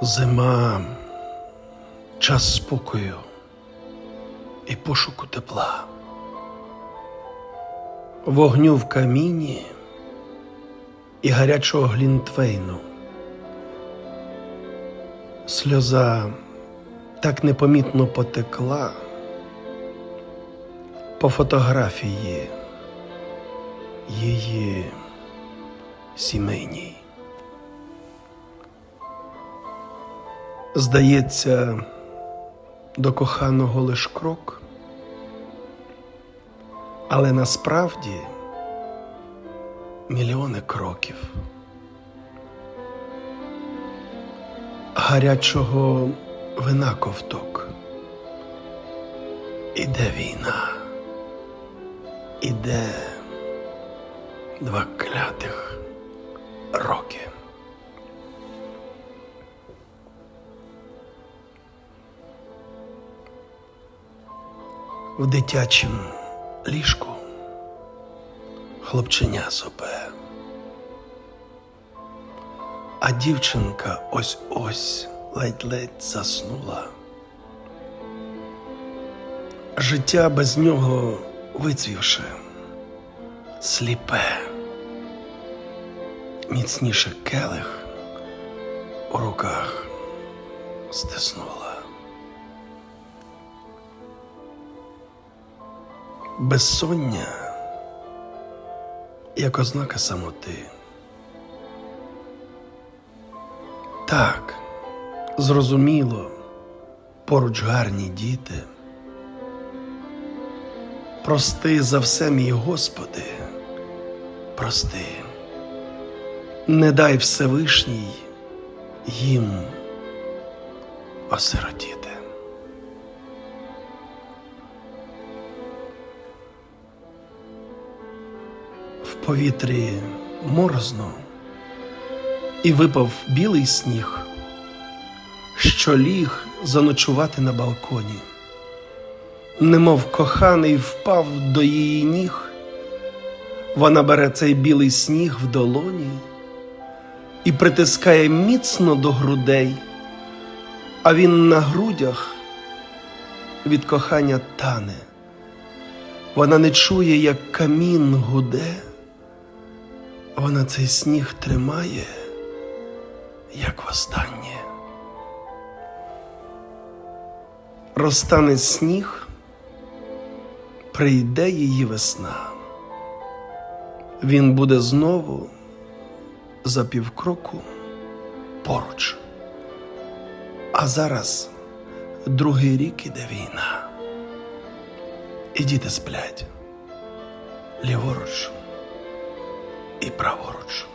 Зима, час спокою і пошуку тепла. Вогню в каміні і гарячого глінтвейну. Сльоза так непомітно потекла по фотографії її сімейній. Здається, до коханого лиш крок, але насправді мільйони кроків. Гарячого вина ковток. Іде війна, іде два клятих роки. В дитячому ліжку хлопченя сопе, а дівчинка ось ось ледь-ледь заснула. Життя без нього вицвівши, сліпе, міцніше келих у руках стиснула. Безсоння як ознака самоти. Так, зрозуміло, поруч гарні діти. Прости за все, мій Господи, прости, не дай Всевишній їм осиротіти. Повітрі морозно і випав білий сніг, що ліг заночувати на балконі, немов коханий впав до її ніг, вона бере цей білий сніг в долоні і притискає міцно до грудей, а він на грудях від кохання тане. Вона не чує, як камін гуде, вона цей сніг тримає, як востаннє. Розтане сніг, прийде її весна. Він буде знову за півкроку поруч. А зараз другий рік іде війна. І діти сплять ліворуч і праворуч.